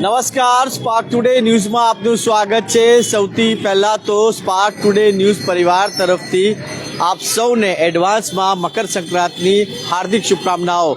નમસ્કાર spark today ન્યૂઝમાં આપનું સ્વાગત છે. સૌથી પહેલાં તો સ્પાર્ક ટુડે ન્યૂઝ પરિવાર તરફથી આપ સૌને એડવાન્સમાં મકર સંક્રાંતની હાર્દિક શુભકામનાઓ.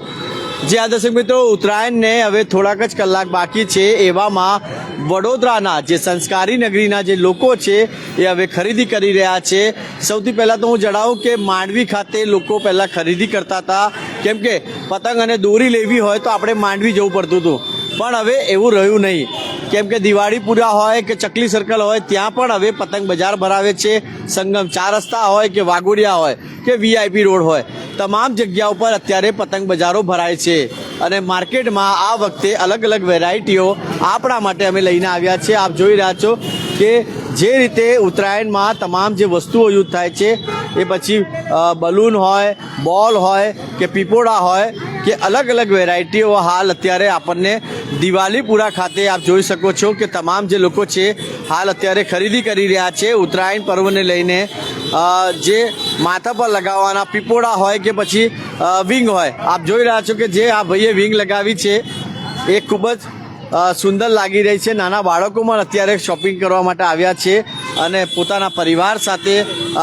જે આ દર્શક મિત્રો, ઉત્તરાયણને હવે થોડાક જ કલાક બાકી છે, એવામાં વડોદરાના જે સંસ્કારી નગરીના જે લોકો છે, એ હવે ખરીદી કરી રહ્યા છે. સૌથી પહેલાં તો હું જણાવું કે માંડવી ખાતે લોકો પહેલાં ખરીદી કરતા હતા. કેમ કે પતંગ અને દોરી લેવી હોય તો આપણે માંડવી જવું પડતું હતું. પણ હવે એવું રહ્યું નહીં. કેમ કે દિવાળીપુરા હોય કે ચકલી સર્કલ હોય, ત્યાં પણ હવે પતંગ બજાર ભરાવે છે. સંગમ ચાર રસ્તા હોય કે વાઘોડિયા હોય કે વીઆઈપી રોડ હોય, તમામ જગ્યા ઉપર અત્યારે પતંગ બજારો ભરાય છે. અને માર્કેટમાં આ વખતે અલગ અલગ વેરાયટીઓ આપણા માટે અમે લઈને આવ્યા છે. આપ જોઈ રહ્યા છો કે જે રીતે ઉત્તરાયણમાં તમામ જે વસ્તુઓ યુઝ થાય છે, એ પછી બલૂન હોય, બોલ હોય કે પીપોડા હોય કે અલગ અલગ વેરાયટીઓ હાલ અત્યારે આપણને દિવાલીપુરા ખાતે આપ જોઈ શકો છો કે તમામ જે લોકો છે હાલ અત્યારે ખરીદી કરી રહ્યા છે ઉત્તરાયણ પર્વને લઈને. જે માથા પર લગાવવાના પીપોડા હોય કે પછી વિંગ હોય. આપ જોઈ રહ્યા છો કે જે આ ભાઈએ વિંગ લગાવી છે, એ ખૂબ જ સુંદર લાગી રહી છે. નાના બાળકો પણ અત્યારે શોપિંગ કરવા માટે આવ્યા છે અને પોતાના પરિવાર સાથે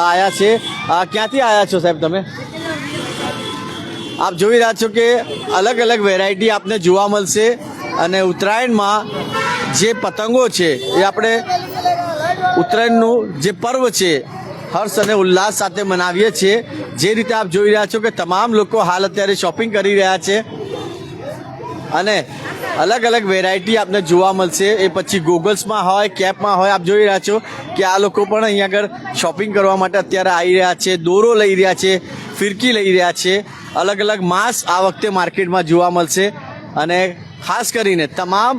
આવ્યા છે. ક્યાંથી આવ્યા છો સાહેબ તમે? આપ જોઈ રહ્યા છો કે અલગ અલગ વેરાયટી આપને જોવા મળશે અને ઉત્તરાયણમાં જે પતંગો છે, એ આપણે ઉત્તરાયણનું જે પર્વ છે, હર્ષ અને ઉલ્લાસ સાથે મનાવીએ છીએ. જે રીતે આપ જોઈ રહ્યા છો કે તમામ લોકો હાલ અત્યારે શોપિંગ કરી રહ્યા છે અને અલગ અલગ વેરાયટી આપને જોવા મળશે. એ પછી ગોગલ્સમાં હોય, કેપમાં હોય, આપ જોઈ રહ્યા છો કે આ લોકો પણ અહીંયા આગળ શોપિંગ કરવા માટે અત્યારે આવી રહ્યા છે, દોરો લઈ રહ્યા છે. ફિરકી લઈ રહ્યા છે. અલગ અલગ માસ આ વખતે માર્કેટમાં જોવા મળશે. અને ખાસ કરીને તમામ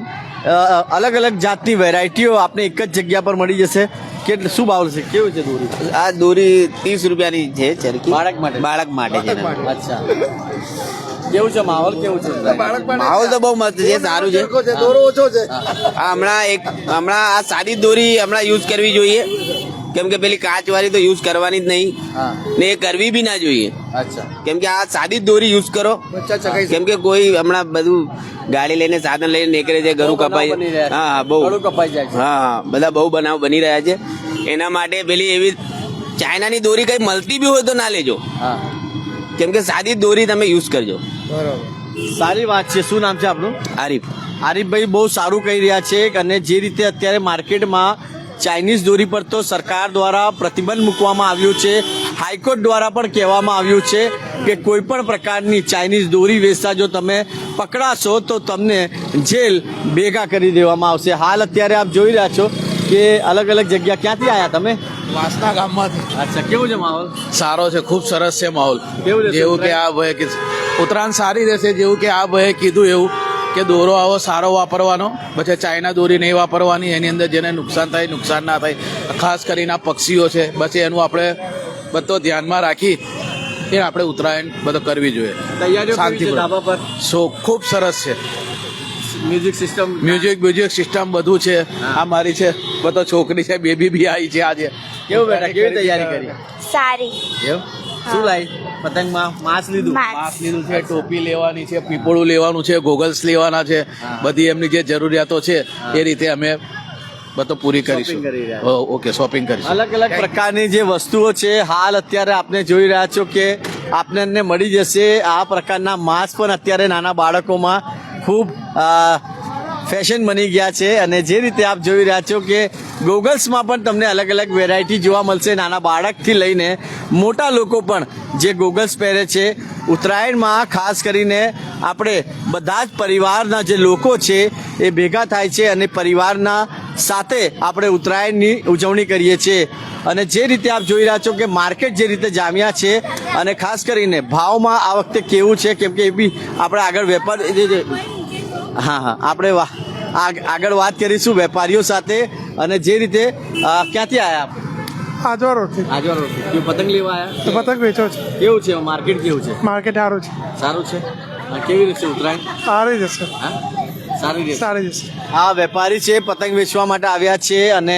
અલગ અલગ જાતની વેરાયટીઓ આપને એક જ જગ્યા પર મળી જશે. કેટલું શું ભાવ છે કેવું છે દોરી? આ દોરી ત્રીસ રૂપિયાની છે ચરકી બાળક માટે? બાળક માટે છે અચ્છા. કેવું છે માહોલ? કેવું છે? માહોલ તો બહુ મસ્ત છે સારું છે. આ હમણાં એક હમણાં આ સાદી દોરી હમણાં યુઝ કરવી જોઈએ. કેમ કે પેલી કાચ વાળી તો યુઝ કરવાની જ નહીં. ને એ કરવી બી ના જોઈએ. અચ્છા. કેમ કે આ સાદી જ દોરી યુઝ કરો. કેમ કે કોઈ હમણાં બધું ગાડી લઈને સાધન લઈને નીકળે છે ઘરું કપાય હા હા બહુ. કપાઈ જાય હા હા બધા બહુ બનાવ બની રહ્યા છે. એના માટે પેલી એવી ચાઇનાની દોરી કઈ મળતી બી હોય તો ના લેજો. હા. કેમ કે સાદી જ દોરી તમે યુઝ કરજો. સારી વાત છે. શું નામ છે આપનું? આરીફ. આરીફભાઈ બહુ સારું કહી રહ્યા છે અને જે રીતે અત્યારે માર્કેટમાં ચાઇનીઝ દોરી પર તો સરકાર દ્વારા પ્રતિબંધ મૂકવામાં આવ્યો છે. હાઈકોર્ટ દ્વારા પણ કહેવામાં આવ્યું છે કે કોઈ પણ પ્રકારની ચાઇનીઝ દોરી વેચતા જો તમે પકડાશો તો તમને જેલ ભેગા કરી દેવામાં આવશે. હાલ અત્યારે આપ જોઈ રહ્યા છો કે અલગ અલગ જગ્યા ક્યાંથી આવ્યા તમે? વાસના ગામમાંથી. અચ્છા કેવું છે માહોલ? સારો છે ખૂબ સરસ છે માહોલ. કેવું જેવું કે આ ભય ઉત્તરાયણ સારી રહેશે જેવું કે આ ભયે કીધું એવું. કે દોરો આવો સારો વાપરવાનો. પછી ચાઇના દોરી નહીં વાપરવાની એની અંદર જેને નુકસાન થાય નુકસાન ના થાય. ખાસ કરીને આ પક્ષીઓ છે. પછી એનું આપણે બધો ધ્યાનમાં રાખી એ આપણે ઉત્તરાયણ બધો કરવી જોઈએ. પર? સો ખૂબ સરસ છે. Music system music music system બધું છે. આ મારી છે બધો છોકરી છે બેબી બી આવી છે આજે. કેવું બેટા કેવી તૈયારી કરી? સારી. એવું? શું લાઈ પતંગમાં માસ લીધું? માસ. માસ્ક લીધું છે ટોપી લેવાની છે પીપળું લેવાનું છે ગોગલ્સ લેવાના છે બધી એમની જે જરૂરિયાતો છે એ રીતે અમે બધો પૂરી કરીશું. ઓકે શોપિંગ કરીશું. અલગ અલગ પ્રકારની જે વસ્તુઓ છે હાલ અત્યારે આપને જોઈ રહ્યા છો કે આપને એમને મળી જશે. આ પ્રકારના માસ્ક પણ અત્યારે નાના બાળકોમાં ખૂબ અ, ફેશન બની ગયા છે અને જે રીતે આપ જોઈ રહ્યા છો કે ગોગલ્સમાં પણ તમને અલગ અલગ વેરાયટી જોવા મળશે. નાના બાળકથી લઈને મોટા લોકો પણ જે ગોગલ્સ પહેરે છે. ઉત્તરાયણમાં ખાસ કરીને આપણે બધા જ પરિવારના જે લોકો છે એ ભેગા થાય છે અને પરિવારના સાથે આપણે ઉત્તરાયણની ઉજવણી કરીએ છીએ. અને જે રીતે આપ જોઈ રહ્યા છો કે માર્કેટ જે રીતે જામ્યા છે અને ખાસ કરીને ભાવમાં આ વખતે કેવું છે? કેમ કે એ બી આપણે આગળ વેપાર હા હા, આપણે વા- આગ- આગળ વાત કરીશું વેપારીઓ સાથે અને જે રીતે ક્યાંથી આવ્યા આપ? આજવા રોડથી આજવા રોડથી. કેવું પતંગ લેવા આવ્યા પતંગ વેચો છે. કેવું છે? માર્કેટ કેવું છે? માર્કેટ સારું છે. સારું છે? કેવી રીતે ઉત્તરાયણ? સારી જશે. સારી રીતે? સારી જશે. આ વેપારી છે પતંગ વેચવા માટે આવ્યા છે અને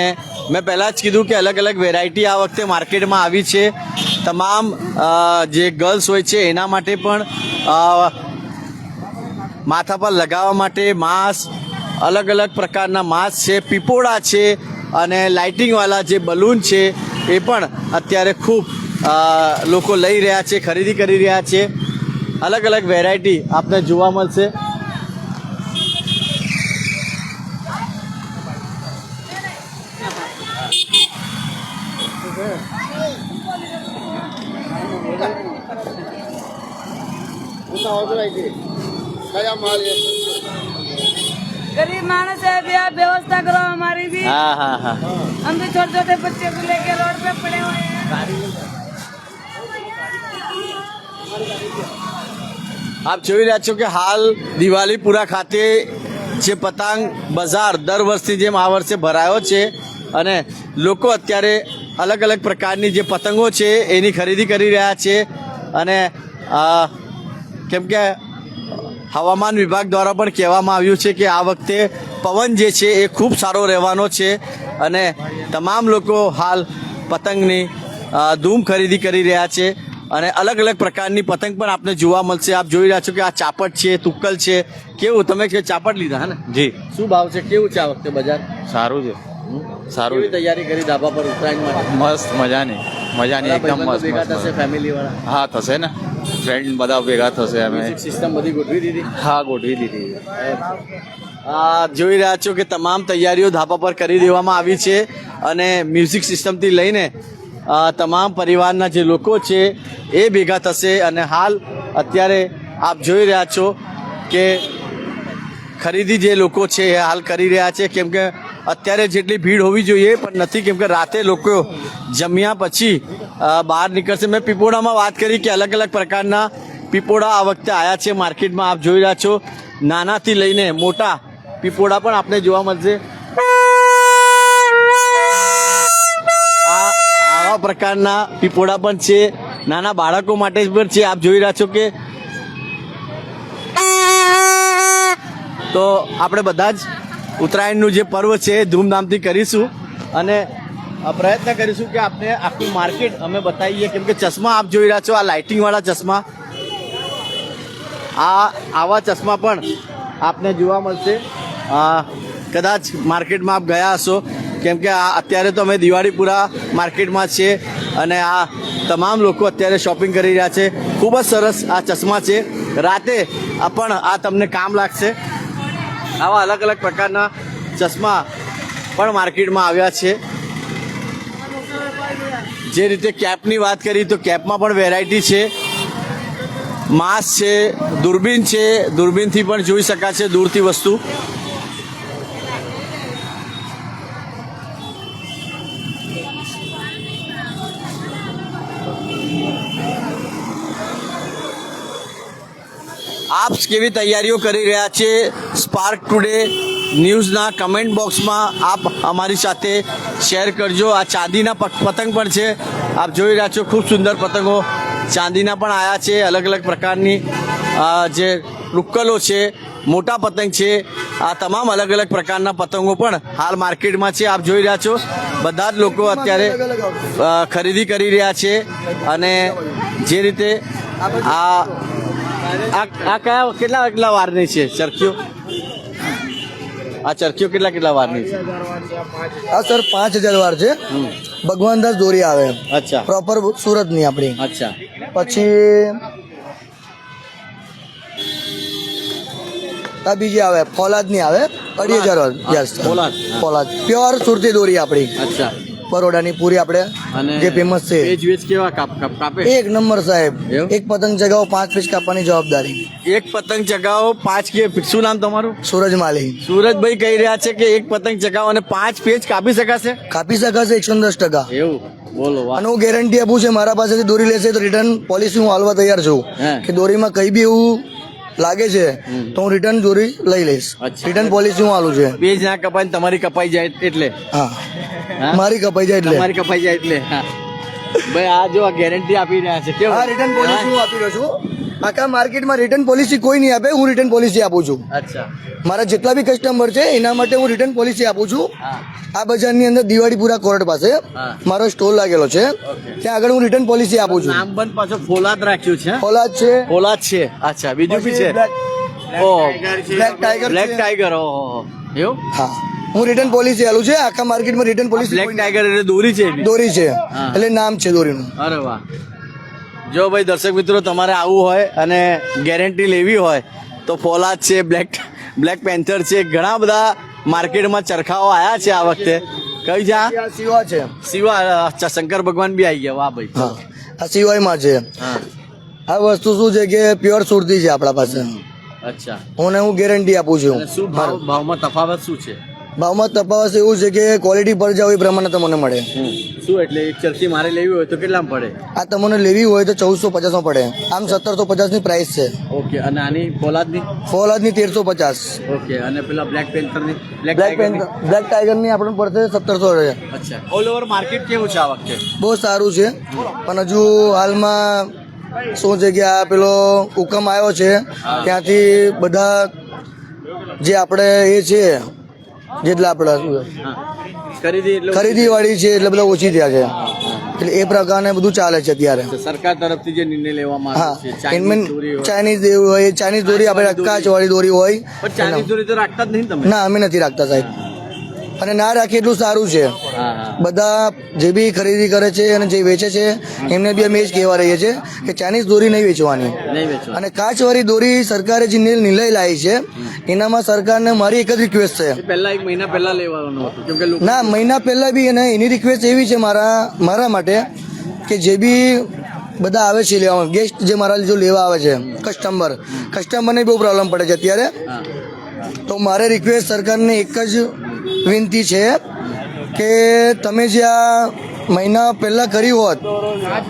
મેં પહેલાં જ કીધું કે અલગ અલગ વેરાયટી આ વખતે માર્કેટમાં આવી છે. તમામ જે ગર્લ્સ હોય છે એના માટે પણ માથા પર લગાવવા માટે માસ્ક અલગ અલગ પ્રકારના માસ્ક છે, પીપોળા છે અને લાઇટિંગવાળા જે બલૂન છે, એ પણ અત્યારે ખૂબ લોકો લઈ રહ્યા છે, ખરીદી કરી રહ્યા છે. અલગ અલગ વેરાયટી આપને જોવા મળશે. गरीब मानस है भी आप व्यवस्था करो हमारी भी હા હા હા हम भी छोटे छोटे बच्चे को लेके रोड पे पड़े हुए हैं આપ જોઈ રહ્યા છો કે હાલ દિવાળીપુરા ખાતે જે પતંગ બજાર દર વર્ષની જેમ આ વર્ષે ભરાયો છે અને લોકો અત્યારે અલગ અલગ પ્રકારની જે પતંગો છે એની ખરીદી કરી રહ્યા છે અને અ, કેમ કે હવામાન વિભાગ દ્વારા પણ કહેવામાં આવ્યું છે કે આ વખતે પવન જે છે એ ખૂબ સારો રહેવાનો છે અને તમામ લોકો હાલ પતંગની ધૂમ ખરીદી કરી રહ્યા છે અને અલગ અલગ પ્રકારની પતંગ પણ આપને જોવા મળશે. આપ જોઈ રહ્યા છો કે આ ચાપટ છે તુક્કલ છે. કેવું? તમે કે ચાપટ લીધા હે ને? જી. શું ભાવ છે? કેવું છે આ વખતે બજાર? સારું છે. સારું તૈયારી કરી ધાબા પર ઉત્તરાયણ માટે? મસ્ત મજાની. મજાની એકદમ મસ્ત ભેગા થશે મસ્ત. ફેમિલી વાળા હા થશે ને? ફ્રેન્ડ બધા ભેગા થશે અમે. સિસ્ટમ બધી ગોઠવી દીધી. હા ગોઠવી દીધી. આ જોઈ રહ્યા છો કે તમામ તૈયારીઓ ધાબા પર કરી દેવામાં આવી છે અને મ્યુઝિક સિસ્ટમથી લઈને તમામ પરિવારના જે લોકો છે એ ભેગા થશે અને હાલ અત્યારે આપ જોઈ રહ્યા છો કે ખરીદી જે લોકો છે એ હાલ કરી રહ્યા છે કેમ કે અત્યારે જેટલી ભીડ હોવી જોઈએ, પણ નથી, કેમ કે રાતે લોકો જમ્યા પછી બહાર નીકળશે. મેં પીપોડામાં વાત કરી કે અલગ અલગ પ્રકારના પીપોડા આ વખતે આવ્યા છે માર્કેટમાં. આપ જોઈ રહ્યા છો, નાનાથી લઈને મોટા પીપોડા પણ આપને જોવા મળશે. આવા પ્રકારના પીપોડા પણ છે. નાના બાળકો માટે પણ છે. આપ જોઈ રહ્યા છો કે તો આપણે બધા જ ઉત્તરાયણનું જે પર્વ છે એ ધૂમધામથી કરીશું અને પ્રયત્ન કરીશું કે આપણે આખું માર્કેટ અમે બતાવીએ. કેમ કે ચશ્મા આપ જોઈ રહ્યા છો, આ લાઇટિંગવાળા ચશ્મા. આ, આવા ચશ્મા પણ આપને જોવા મળશે. કદાચ માર્કેટમાં આપ ગયા હશો. કેમ કે આ, અત્યારે તો અમે દિવાળીપુરા માર્કેટમાં છીએ અને આ તમામ લોકો અત્યારે શોપિંગ કરી રહ્યા છે. ખૂબ જ સરસ આ ચશ્મા છે. રાતે પણ આ તમને કામ લાગશે. આવા અલગ અલગ પ્રકારના ચશ્મા પણ માર્કેટમાં આવ્યા છે. જે રીતે કેપની વાત કરી તો કેપમાં પણ વેરાયટી છે. માસ્ક છે, દૂરબીન છે. દૂરબીનથી પણ જોઈ શકાશે દૂરથી વસ્તુ. આપ કેવી તૈયારીઓ કરી રહ્યા છે? સ્પાર્ક ટુડે ન્યૂઝના કમેન્ટ બોક્સમાં આપ અમારી સાથે શેર કરજો. આ ચાંદીના પત- પતંગ પણ છે. આપ જોઈ રહ્યા છો ખૂબ સુંદર પતંગો ચાંદીના પણ આવ્યા છે. અલગ અલગ પ્રકારની જે રૂક્કલો છે મોટા પતંગ છે. આ તમામ અલગ અલગ પ્રકારના પતંગો પણ હાલ માર્કેટમાં છે. આપ જોઈ રહ્યા છો બધા જ લોકો અત્યારે ખરીદી કરી રહ્યા છે. અને જે રીતે આ આ આ કયા કેટલા કેટલા વારની છે ચરખીઓ? આ ચરખીઓ કેટલા કેટલા વારની છે? આ સર પાંચ હજાર વાર છે. ભગવાન દાસ દોરી આવે. અચ્છા. પ્રોપર સુરતની આપણી. અચ્છા. પછી આ બીજી આવે ફોલાદની આવે. અઢી હજાર વાર. યસ ફોલાદ. ફોલાદ. પ્યોર સુરતી દોરી આપણી. અચ્છા. બરોડાની પૂરી આપણે જે ફેમસ છે. વેજ વેજ કેવા કાપ કાપ કાપે? એક નંબર સાહેબ? એક પતંગ ચગાવો પાંચ પીસ કાપવાની જવાબદારી. એક પતંગ ચગાવો પાંચ કે શું નામ તમારું? સૂરજ માલી સુરજભાઈ કહી રહ્યા છે કે એક પતંગ ચગાવો અને પાંચ પેજ કાપી શકાશે? કાપી શકાશે એકસો દસ ટકા. એવું? બોલો અને હું ગેરંટી આપું છે મારા પાસેથી દોરી લેશે તો રિટર્ન પોલિસી હું હાલવા તૈયાર છું. કે દોરીમાં કઈ બી એવું લાગે છે તો હું રિટર્ન દોરી લઈ લઈશ. રિટર્ન પોલિસી હું આલું છે. પેજ ના કપાય તમારી કપાઈ જાય એટલે. હા? મારી કપાઈ જાય એટલે. તમારી કપાઈ જાય એટલે. ભાઈ આ જો ગેરંટી આપી રહ્યા છે. કેવું? હા રિટર્ન પોલિસી હું આપી રહ્યો છું. આખા માર્કેટમાં રિટર્ન પોલિસી કોઈ નહીં આપે હું રિટર્ન પોલિસી આપું છું. અચ્છા. મારા જેટલા બી કસ્ટમર છે એના માટે હું રિટર્ન પોલિસી આપું છું. હા. આ બજારની અંદર દિવાળીપુરા કોર્ટ પાસે મારો સ્ટોલ લાગેલો છે. ત્યાં આગળ હું રિટર્ન પોલિસી આપું છું. નામ બંધ પાછો ફોલાદ રાખ્યું છે ફોલાદ છે. ફોલાદ છે. અચ્છા બીજું બી છે? ઓ. બ્લેક ટાઈગર બ્લેક ટાઈગર ઓ એવું? હા. હું રિટર્ન પોલિસી આલું છે. આખા માર્કેટમાં રિટર્ન પોલિસી બ્લેક ટાઈગર એટલે દોરી છે દોરી છે. એટલે નામ છે દોરીનું. અરે વાહ. જો ભાઈ દર્શક મિત્રો તમારે આવવું હોય અને ગેરંટી લેવી હોય તો ફોલાદ છે બ્લેક બ્લેક પેન્થર છે ઘણા બધા માર્કેટમાં ચરખાઓ આવ્યા છે આ વખતે. કઈ જા સિવા છે. શિવા અચ્છા શંકર ભગવાન બી આવી ગયા. વાહ ભાઈ. આ સિવાયમાં છે. હા. આ વસ્તુ શું છે કે પ્યોર સુરતી છે આપણા પાસે. અચ્છા. હું હું ગેરંટી આપું છું. શું ભાવ ભાવમાં તફાવત શું છે? ભાવમાં તફાવત એવું છે કે ક્વોલિટી પર જાવ એ પ્રમાણે તમને મળે. શું એટલે એક ચરસી મારે લેવી હોય તો કેટલામાં પડે? આ તમને લેવી હોય તો ચૌદસો પચાસમાં પડે. આમ સત્તરસો પચાસની પ્રાઇસ છે. ઓકે અને આની ફોલાદની? ફોલાદની તેરસો પચાસ. ઓકે અને પેલા બ્લેક પેન્થરની બ્લેક બ્લેક પેન બ્લેક ટાઈગરની આપણને પડશે સત્તરસો અચ્છા. ઓલ ઓવર માર્કેટ કેવું છે આ વખતે? બહુ સારું છે. પણ હજુ હાલમાં શું છે કે આ પેલો હુકમ આવ્યો છે. ત્યાંથી બધા જે આપણે એ છે જેટલા આપણા ખરીદી વાળી છે એટલે બધા ઓછી થયા છે. એટલે એ પ્રકારને બધું ચાલે છે અત્યારે. સરકાર તરફથી જે નિર્ણય લેવામાં હા આવ્યો છે ચાઇનીઝ દોરી હોય. ચાઇનીઝ દોરી આપણે કાચ વાળી દોરી હોય. પણ ચાઇનીઝ દોરી તો રાખતા જ નહીં તમે. ના અમે નથી રાખતા સાહેબ. અને ના રાખીએ એટલું સારું છે. બધા જે બી ખરીદી કરે છે અને જે વેચે છે એમને બી અમે એ જ કહેવા રહીએ છીએ કે ચાઇનીઝ દોરી નહીં વેચવાની. અને કાચવાળી દોરી સરકારે જે નિર્ણય લાવી છે એનામાં સરકારને મારી એક જ રિક્વેસ્ટ છે. પહેલા એક મહિના પહેલા લેવાનું ના મહિના પહેલા બી એને એની રિક્વેસ્ટ એવી છે મારા મારા માટે કે જે બી બધા આવે છે લેવા ગેસ્ટ જે મારા જો લેવા આવે છે કસ્ટમર કસ્ટમરને બહુ પ્રોબ્લેમ પડે છે અત્યારે. તો મારે રિક્વેસ્ટ સરકારને એક જ વિનંતી છે કે તમે જે આ મહિના પહેલાં કરી હોત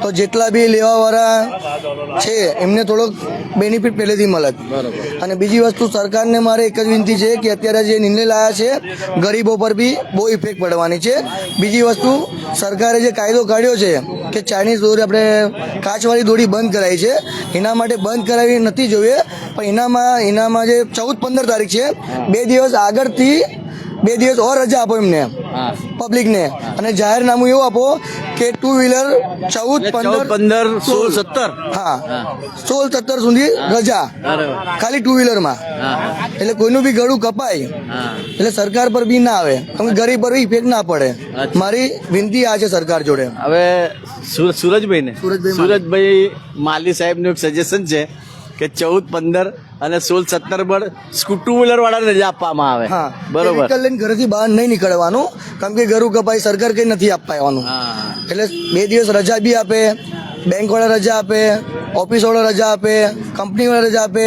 તો જેટલા બી લેવાવાળા છે એમને થોડોક બેનિફિટ પહેલેથી મળત. અને બીજી વસ્તુ સરકારને મારે એક જ વિનંતી છે કે અત્યારે જે નિર્ણય લાયા છે ગરીબો પર બી બહુ ઇફેક્ટ પડવાની છે. બીજી વસ્તુ સરકારે જે કાયદો કાઢ્યો છે કે ચાઇનીઝ દોરી આપણે કાચવાળી દોરી બંધ કરાવી છે એના માટે બંધ કરાવી નથી જોઈએ પણ એનામાં એનામાં જે ચૌદ પંદર તારીખ છે બે દિવસ આગળથી બે દિવસ ઓર રજા આપો એમને. પબ્લિકને અને જાહેરનામું એવું આપો કે ટુ વ્હીલર ચૌદ પંદર પંદર સોળ સત્તર. હા. સોળ સત્તર સુધી રજા. ખાલી ટુ વ્હીલરમાં એટલે કોઈનું બી ગળું કપાય. એટલે સરકાર પર બી ના આવે. તમે ગરીબ પર ઇફેક્ટ ના પડે. મારી વિનંતી આ છે સરકાર જોડે. હવે સુર- સુરજભાઈ ને સુરજભાઈ માલી સાહેબનું એક સજેશન છે. કે ચૌદ પંદર અને સોળ સત્તર પર ટુ વ્હીલર વાળા રજા આપવામાં આવે. હા બરોબર. લઈને ઘરેથી બહાર નહીં નીકળવાનું. કારણ કે ગરું કપાય સરકાર કઈ નથી આપવા આવવાનું એટલે બે દિવસ રજા બી આપે બેંક વાળા રજા આપે ઓફિસ વાળા રજા આપે કંપની વાળા રજા આપે.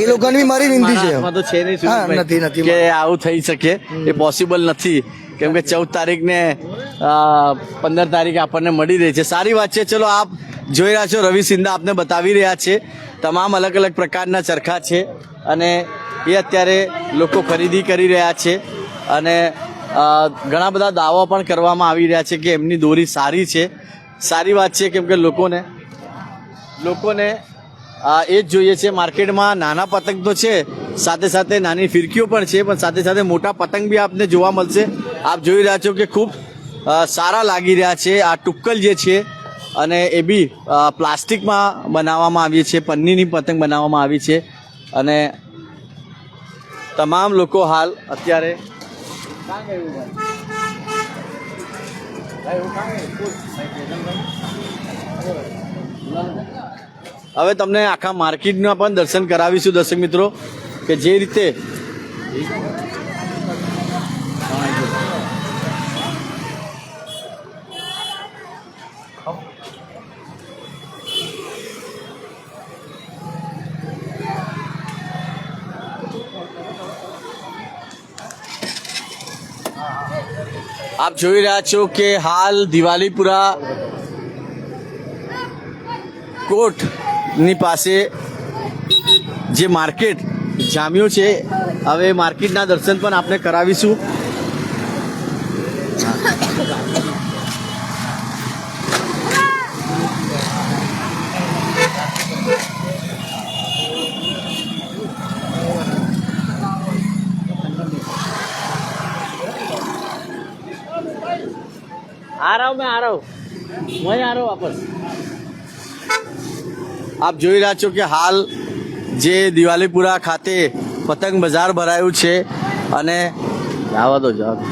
એ લોકોની મારી વિનંતી છે. મારા તો છે હા નથી નથી. કે આવું થઈ શકે. એ પોસિબલ નથી. કેમ કે ચૌદ તારીખને પંદર તારીખ આપણને મળી રહી છે. સારી વાત છે. ચલો આપ જોઈ રહ્યા છો રવિ સિંધા આપને બતાવી રહ્યા છે. તમામ અલગ અલગ પ્રકારના ચરખા છે અને એ અત્યારે લોકો ખરીદી કરી રહ્યા છે. અને ઘણા બધા દાવા પણ કરવામાં આવી રહ્યા છે કે એમની દોરી સારી છે. સારી વાત છે કેમ કે લોકોને લોકોને એ જ જોઈએ છે માર્કેટમાં નાના પતંગ તો છે, સાથે સાથે નાની ફિરકીઓ પણ છે, પણ સાથે સાથે મોટા પતંગ બી આપને જોવા મળશે. આપ જોઈ રહ્યા છો કે ખૂબ સારા લાગી રહ્યા છે. આ ટુક્કલ જે છે અને એ બી પ્લાસ્ટિકમાં બનાવવામાં આવી છે, પન્નીની પતંગ બનાવવામાં આવી છે. અને તમામ લોકો હાલ અત્યારે હવે તમને આખા માર્કેટના પણ દર્શન કરાવીશું, દર્શક મિત્રો, કે જે રીતે આપ જોઈ રહ્યા છો કે હાલ દિવાલીપુરા કોર્ટની પાસે જે માર્કેટ જામ્યું છે, હવે માર્કેટના દર્શન પણ આપણે કરાવીશું. आ रहा हूँ मैं आ रहा हूँ वहीं आ रहा हूँ वापस આપ જોઈ રહ્યા છો કે હાલ જે દિવાલીપુરા ખાતે પતંગ બજાર ભરાયું છે અને જવા દો જવા દો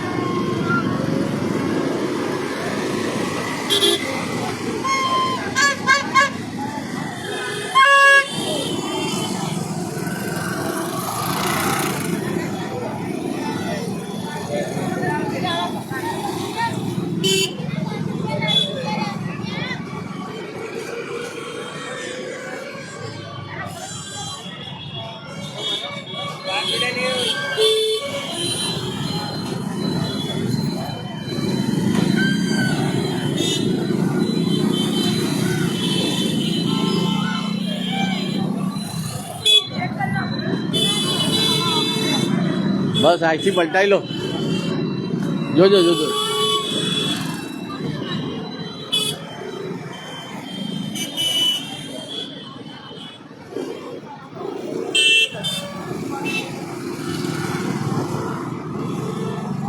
બસ આખી પલટાઈ લો. જોજો જોજો.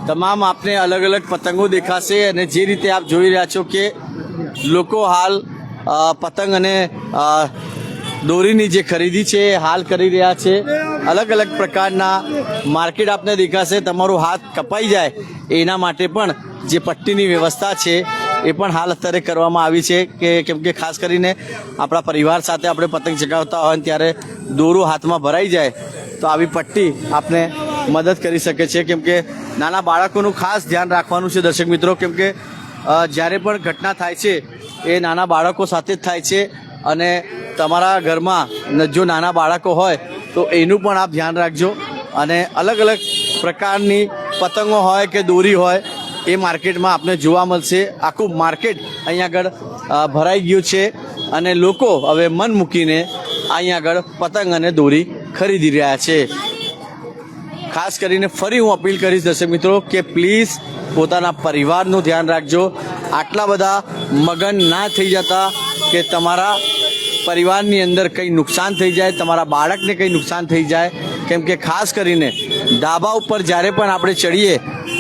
તમામ આપને અલગ અલગ પતંગો દેખાશે અને જે રીતે આપ જોઈ રહ્યા છો કે લોકો હાલ પતંગ અને દોરીની જે ખરીદી છે, હાલ કરી રહ્યા છે. અલગ અલગ પ્રકારના માર્કેટ આપને દેખાશે, તમારો હાથ કપાઈ જાય, એના માટે પણ જે પટ્ટીની વ્યવસ્થા છે, એ પણ હાલ અત્યારે કરવામાં આવી છે કે કેમ કે ખાસ કરીને આપણા પરિવાર સાથે આપણે પતંગ ચગાવતા હોય ત્યારે દોરો હાથમાં ભરાઈ જાય, તો આવી પટ્ટી આપને મદદ કરી શકે છે. કેમ કે નાના બાળકોનું ખાસ ધ્યાન રાખવાનું છે દર્શક મિત્રો. કેમ કે જ્યારે પણ ઘટના થાય છે, એ નાના બાળકો સાથે જ થાય છે અને તમારા ઘરમાં જો નાના બાળકો હોય તો એનું પણ આપ ધ્યાન રાખજો. અને અલગ અલગ પ્રકારની પતંગો હોય કે દોરી હોય, એ માર્કેટમાં આપને જોવા મળશે. આખું માર્કેટ અહીંયા આગળ ભરાઈ ગયું છે અને લોકો હવે મન મૂકીને અહીંયા આગળ પતંગ અને દોરી ખરીદી રહ્યા છે. ખાસ કરીને ફરી હું અપીલ કરીશ દર્શક મિત્રો કે પ્લીઝ પોતાના પરિવારનું ધ્યાન રાખજો. આટલા બધા મગન ના થઈ જતા કે તમારા પરિવારની અંદર કંઈ નુકસાન થઈ જાય, તમારા બાળકને કંઈ નુકસાન થઈ જાય, કેમ કે ખાસ કરીને ડાબા ઉપર જ્યારે પણ આપણે ચડીએ,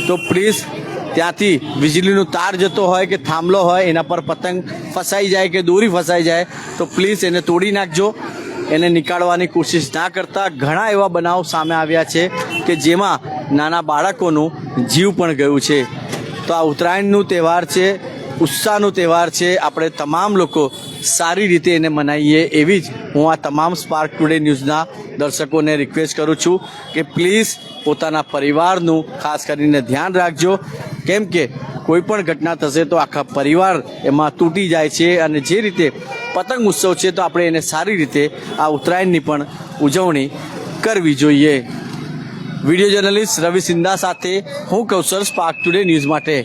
તો પ્લીઝ ત્યાંથી વીજળીનો તાર જતો હોય કે થાંભલો હોય, એના પર પતંગ ફસાઈ જાય કે દોરી ફસાઈ જાય, તો પ્લીઝ એને તોડી નાખજો. એને નીકાળવાની કોશિશ ના કરતા ઘણા એવા બનાવ સામે આવ્યા છે કે જેમાં નાના બાળકોનું જીવ પણ ગયું છે. તો આ ઉત્તરાયણનું તહેવાર છે ઉત્સાહનો તહેવાર છે. આપણે તમામ લોકો સારી રીતે એને મનાવીએ એવી જ હું આ તમામ સ્પાર્ક ટુડે ન્યૂઝના દર્શકોને રિક્વેસ્ટ કરું છું કે પ્લીઝ પોતાના પરિવારનું ખાસ કરીને ધ્યાન રાખજો. કેમ કે કોઈ પણ ઘટના થશે તો આખા પરિવાર એમાં તૂટી જાય છે અને જે રીતે પતંગ ઉત્સવ છે તો આપણે એને સારી રીતે આ ઉત્તરાયણની પણ ઉજવણી કરવી જોઈએ. વીડિયો જર્નલિસ્ટ રવિ સિંધા સાથે હું કૌશલ સ્પાર્ક ટુડે ન્યૂઝ માટે